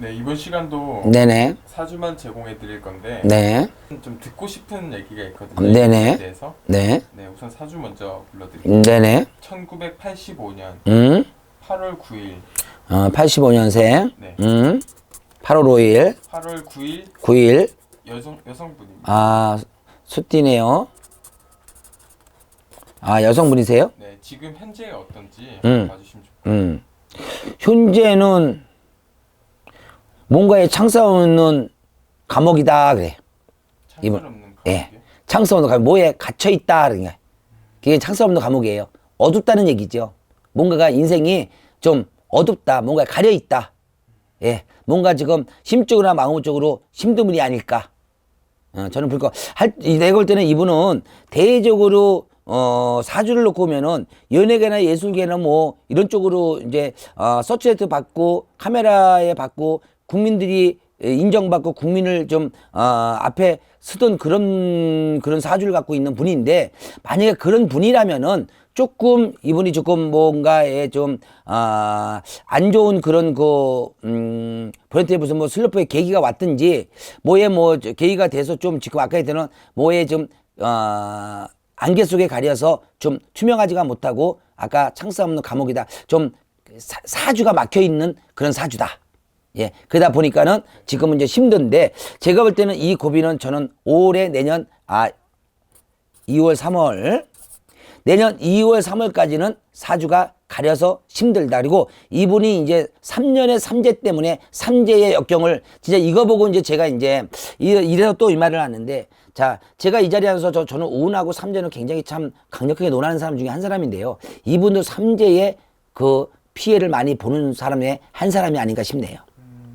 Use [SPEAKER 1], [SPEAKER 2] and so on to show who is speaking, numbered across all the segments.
[SPEAKER 1] 네 이번 시간도
[SPEAKER 2] 네네.
[SPEAKER 1] 사주만 제공해 드릴 건데
[SPEAKER 2] 네.
[SPEAKER 1] 좀 듣고 싶은 얘기가 있거든요.
[SPEAKER 2] 네네.
[SPEAKER 1] 이에 대해서
[SPEAKER 2] 네.
[SPEAKER 1] 네 우선 사주 먼저 불러드릴게요.
[SPEAKER 2] 네네.
[SPEAKER 1] 1985년
[SPEAKER 2] 음.
[SPEAKER 1] 8월 9일
[SPEAKER 2] 어, 85년생.
[SPEAKER 1] 네
[SPEAKER 2] 음. 8월 5일,
[SPEAKER 1] 8월 9일
[SPEAKER 2] 9일.
[SPEAKER 1] 여성 여성분입니다.
[SPEAKER 2] 아, 수띠네요. 아, 여성분이세요?
[SPEAKER 1] 네 지금 현재 어떤지
[SPEAKER 2] 음.
[SPEAKER 1] 봐주시면 좋겠습니다.
[SPEAKER 2] 음. 현재는 뭔가에 창싸우는 감옥이다 그래. 이분. 예. 창싸우는 감옥, 뭐에 갇혀 있다 그러니까. 그게 창싸움도 감옥이에요. 어둡다는 얘기죠. 뭔가가 인생이 좀 어둡다, 뭔가 가려 있다. 예, 뭔가 지금 심적으로나 마음적으로 힘든 분이 아닐까. 어, 저는 할, 이- 내가 볼 때는 이분은 대외적으로 어, 사주를 놓고 보면은 연예계나 예술계나 뭐 이런 쪽으로 이제 어, 서치레트 받고 카메라에 받고 국민들이 에, 인정받고 국민을 좀 어, 앞에 서던 그런 그런 사주를 갖고 있는 분인데 만약에 그런 분이라면은 조금 이분이 조금 뭔가에 좀, 아, 안 좋은 그런 그, 음, 브랜트에 무슨 뭐 슬럼프의 계기가 왔든지, 뭐에 뭐저 계기가 돼서 좀 지금 아까 했던 뭐에 좀, 어, 안개 속에 가려서 좀 투명하지가 못하고 아까 창사 없는 감옥이다. 좀 사, 사주가 막혀 있는 그런 사주다. 예. 그러다 보니까는 지금은 이제 힘든데 제가 볼 때는 이 고비는 저는 올해 내년 아 2월 3월 내년 2월 3월까지는 사주가 가려서 힘들다. 그리고 이분이 이제 3년의 삼재 때문에 삼재의 역경을 진짜 이거 보고 이제 제가 이제 이- 이래서 또 이 말을 하는데 자, 제가 이 자리에 앉아서 저, 저는 운하고 삼재는 굉장히 참 강력하게 논하는 사람 중에 한 사람인데요. 이분도 삼재의 그 피해를 많이 보는 사람의 한 사람이 아닌가 싶네요.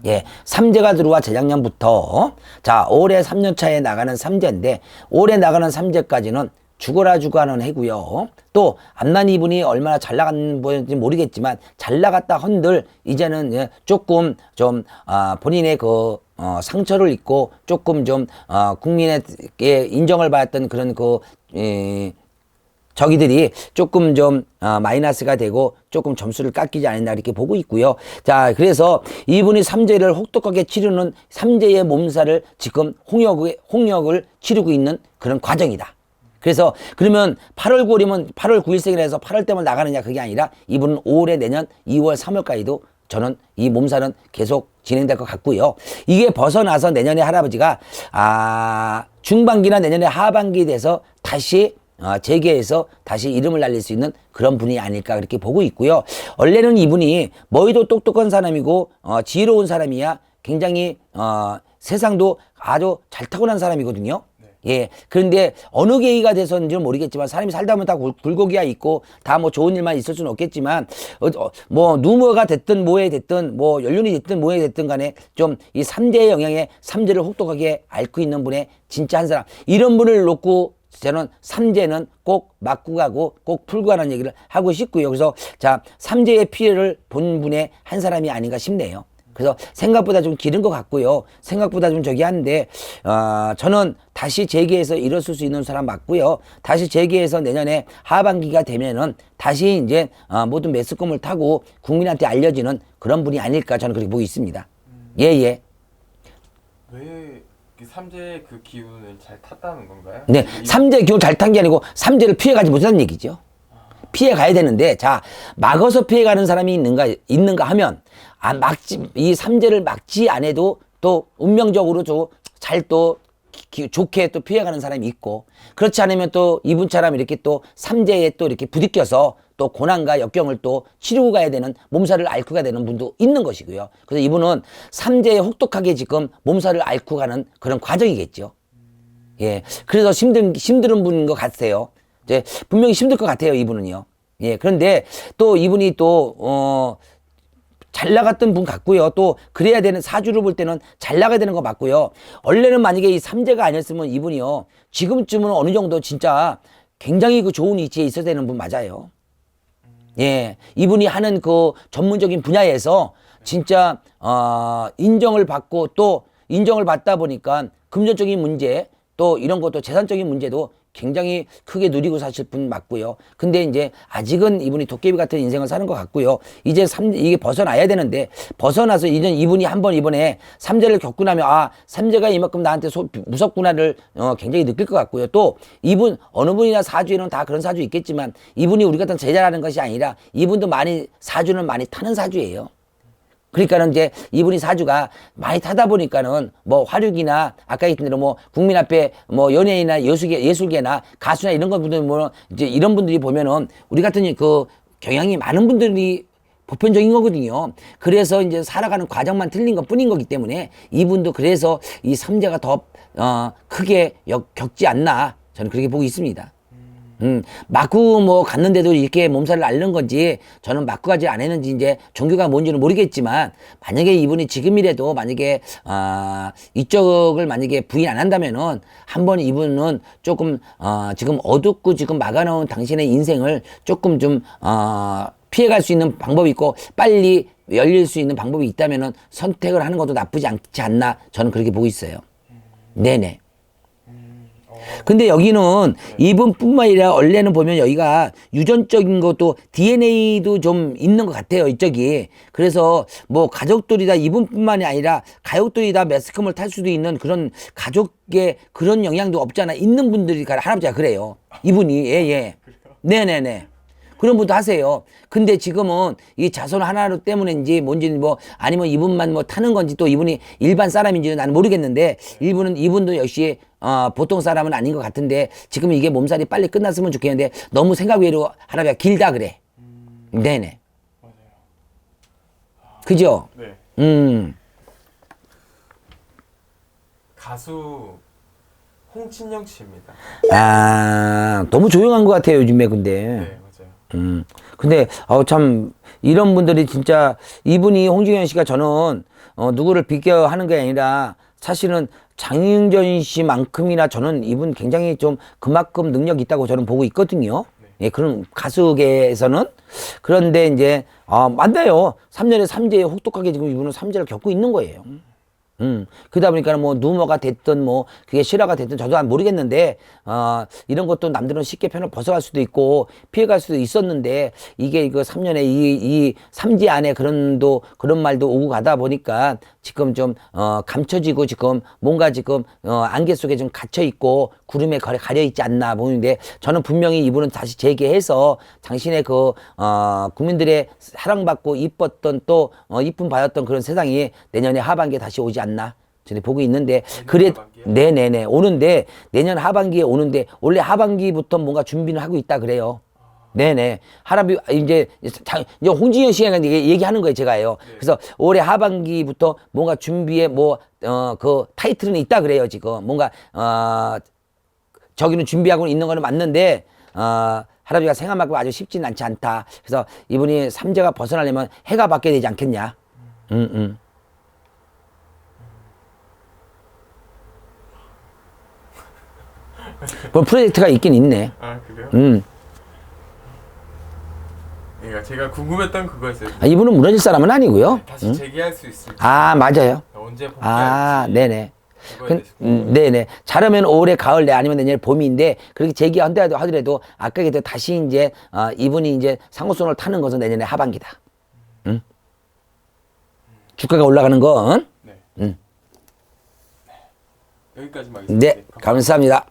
[SPEAKER 2] 예, 삼재가 들어와 재작년부터 자 올해 3년 차에 나가는 삼재인데 올해 나가는 삼재까지는 죽어라 죽어라는 해고요. 또 암난 이분이 얼마나 잘 분인지 모르겠지만 잘 나갔다 헌들 이제는 예, 조금 좀 아, 본인의 그 어, 상처를 입고 조금 좀 어, 국민에게 인정을 받았던 그런 그 예, 저기들이 조금 좀 어, 마이너스가 되고 조금 점수를 깎이지 않았나 이렇게 보고 있고요. 자, 그래서 이분이 삼재를 혹독하게 치르는 삼재의 몸살을 지금 홍역을, 홍역을 치르고 있는 그런 과정이다. 그래서 그러면 8월 9일이면 8월 9일생이라 해서 8월 때만 나가느냐 그게 아니라 이분은 올해 내년 2월 3월까지도 저는 이 몸살은 계속 진행될 것 같고요. 이게 벗어나서 내년에 할아버지가 아 중반기나 내년에 하반기 돼서 다시 어, 재계에서 다시 이름을 날릴 수 있는 그런 분이 아닐까 그렇게 보고 있고요. 원래는 이분이 머리도 똑똑한 사람이고 어, 지혜로운 사람이야 굉장히 어, 세상도 아주 잘 타고난 사람이거든요. 예. 그런데 어느 계기가 돼서인지는 모르겠지만 사람이 살다 보면 다 굴- 굴곡이야 있고 다 뭐 좋은 일만 있을 수는 없겠지만 어, 어, 뭐 누모가 됐든 뭐에 됐든 뭐 연륜이 됐든 뭐에 됐든 간에 좀 이 삼대의 영향에 삼재를 혹독하게 앓고 있는 분의 진짜 한 사람 이런 분을 놓고 저는 삼재는 꼭 맞고 가고 꼭 풀고 가는 얘기를 하고 싶고요. 그래서 자 삼재의 피해를 본 분의 한 사람이 아닌가 싶네요. 그래서 생각보다 좀 길은 것 같고요. 생각보다 좀 저기 한데, 어, 저는 다시 재계에서 일어설 수 있는 사람 맞고요. 다시 재계에서 내년에 하반기가 되면은 다시 이제 어, 모든 매스컴을 타고 국민한테 알려지는 그런 분이 아닐까 저는 그렇게 보고 있습니다. 예, 예.
[SPEAKER 1] 왜 그 삼재의 그 기운을 잘 탔다는 건가요?
[SPEAKER 2] 네,
[SPEAKER 1] 이-
[SPEAKER 2] 삼재 기운 잘 탄 게 아니고 삼재를 피해가지 못하는 얘기죠. 피해 가야 되는데 자 막어서 피해 가는 사람이 있는가 있는가 하면 아 막지 이 삼재를 막지 않아도 또 운명적으로 잘또 좋게 또 피해 가는 사람이 있고 그렇지 않으면 또 이분처럼 이렇게 또 삼재에 또 이렇게 부딪혀서 또 고난과 역경을 또 치르고 가야 되는 몸살을 앓고 가야 되는 분도 있는 것이고요. 그래서 이분은 삼재에 혹독하게 지금 몸살을 앓고 가는 그런 과정이겠죠. 예. 그래서 힘든, 힘든 분인 것 같아요. 이제 분명히 힘들 것 같아요, 이분은요. 예. 그런데 또 이분이 또, 어, 잘 나갔던 분 같고요. 또 그래야 되는 사주를 볼 때는 잘 나가야 되는 거 맞고요. 원래는 만약에 이 삼재가 아니었으면 이분이요. 지금쯤은 어느 정도 진짜 굉장히 그 좋은 위치에 있어야 되는 분 맞아요. 예. 이분이 하는 그 전문적인 분야에서 진짜 어 인정을 받고 또 인정을 받다 보니까 금전적인 문제 또 이런 것도 재산적인 문제도 굉장히 크게 누리고 사실 분 맞고요. 근데 이제 아직은 이분이 도깨비 같은 인생을 사는 것 같고요. 이제 삼 이게 벗어나야 되는데 벗어나서 이제 이분이 한번 이번에 삼재를 겪고 나면 아 삼재가 이만큼 나한테 소, 무섭구나를 어, 굉장히 느낄 것 같고요. 또 이분 어느 분이나 사주에는 다 그런 사주 있겠지만 이분이 우리 같은 제자라는 것이 아니라 이분도 많이 사주는 많이 타는 사주예요. 그러니까는 이제 이분이 사주가 많이 타다 보니까는 뭐 화력이나 아까 얘기했던 대로 뭐 국민 앞에 뭐 연예인이나 예술계 예술계나 가수나 이런 거 분들 뭐 이제 이런 분들이 보면은 우리 같은 그 경향이 많은 분들이 보편적인 거거든요. 그래서 이제 살아가는 과정만 틀린 것 뿐인 거기 때문에 이분도 그래서 이 삼재가 더 어, 크게 역- 겪지 않나 저는 그렇게 보고 있습니다. 음, 맞고 뭐 갔는데도 이렇게 몸살을 앓는 건지 저는 맞고 가지 않았는지 이제 종교가 뭔지는 모르겠지만 만약에 이분이 지금이라도 만약에 아 이쪽을 만약에 부인 안 한다면은 한번 이분은 조금 어 지금 어둡고 지금 막아놓은 당신의 인생을 조금 좀 어 피해갈 수 있는 방법이 있고 빨리 열릴 수 있는 방법이 있다면은 선택을 하는 것도 나쁘지 않지 않나 저는 그렇게 보고 있어요. 네네. 근데 여기는 이분뿐만 아니라 원래는 보면 여기가 유전적인 것도 DNA도 좀 있는 것 같아요 이쪽이. 그래서 뭐 가족들이 다 이분뿐만이 아니라 가족들이 다 매스컴을 탈 수도 있는 그런 가족의 그런 영향도 없잖아 있는 분들이 가- 할아버지가 그래요. 이분이. 예예. 네네네 그런 분도 하세요. 근데 지금은 이 자손 하나 때문인지 뭔지 뭐 아니면 이분만 뭐 타는 건지 또 이분이 일반 사람인지는 나는 모르겠는데 이분은 이분도 역시 어, 보통 사람은 아닌 것 같은데 지금 이게 몸살이 빨리 끝났으면 좋겠는데 너무 생각 외로 할아버지가 길다 그래. 네네.
[SPEAKER 1] 맞아요.
[SPEAKER 2] 그죠?
[SPEAKER 1] 네.
[SPEAKER 2] 음.
[SPEAKER 1] 가수 홍진영 씨입니다.
[SPEAKER 2] 아, 너무 조용한 것 같아요, 요즘에 근데.
[SPEAKER 1] 네.
[SPEAKER 2] 음. 근데 어, 참 이런 분들이 진짜 이분이 홍진현 씨가 저는 어, 누구를 비교하는 게 아니라 사실은 장윤전 씨만큼이나 저는 이분 굉장히 좀 그만큼 능력 이 있다고 저는 보고 있거든요. 예, 그런 가수계에서는 그런데 이제 어, 맞나요? 3년에 삼재에 혹독하게 지금 이분은 삼재를 겪고 있는 거예요. 음, 그러다 보니까 뭐 누머가 됐든 뭐 그게 실화가 됐든 저도 안 모르겠는데 어, 이런 것도 남들은 쉽게 편을 벗어갈 수도 있고 피해갈 수도 있었는데 이게 이거 3년에 이, 이 삼지 안에 그런 도 그런 말도 오고 가다 보니까 지금 좀 어, 감춰지고 지금 뭔가 지금 어, 안개 속에 좀 갇혀 있고 구름에 가- 가려 있지 않나 보이는데 저는 분명히 이분은 다시 재개해서 당신의 그 어, 국민들의 사랑받고 이뻤던 또 어, 이쁨 받았던 그런 세상이 내년에 하반기에 다시 오지 않나 저는 보고 있는데 그래? 네네네 오는데 내년 하반기에 오는데 원래 하반기부터 뭔가 준비를 하고 있다 그래요. 네네 하라비 이제 장- 이제 홍진영 씨가 얘기- 얘기하는 거예요 제가요. 그래서 올해 하반기부터 뭔가 준비에 뭐 어 그 타이틀은 있다 그래요 지금 뭔가 어 저기는 준비하고 있는 거는 맞는데 어 할아버지가 생각만큼 아주 쉽지는 않지 않다. 그래서 이분이 삼재가 벗어나려면 해가 바뀌어야 되지 않겠냐. 음 음. 뭐 프로젝트가 있긴 있네.
[SPEAKER 1] 아 그래요?
[SPEAKER 2] 음.
[SPEAKER 1] 그러니까 제가 궁금했던 그거였어요.
[SPEAKER 2] 아, 이분은 무너질 사람은 아니고요.
[SPEAKER 1] 다시 재기할 수 있을지.
[SPEAKER 2] 아 맞아요.
[SPEAKER 1] 언제 복귀할지.
[SPEAKER 2] 아 네네.
[SPEAKER 1] 그,
[SPEAKER 2] 음, 네네. 잘하면 올해 가을 내 아니면 내년 봄인데 그렇게 재기한다 하더라도 아까 얘기했던 다시 이제 어, 이분이 이제 상호선을 타는 것은 내년에 하반기다. 응? 주가가 올라가는 건
[SPEAKER 1] 네.
[SPEAKER 2] 음.
[SPEAKER 1] 여기까지만 하겠습니다.
[SPEAKER 2] 네, 감사합니다.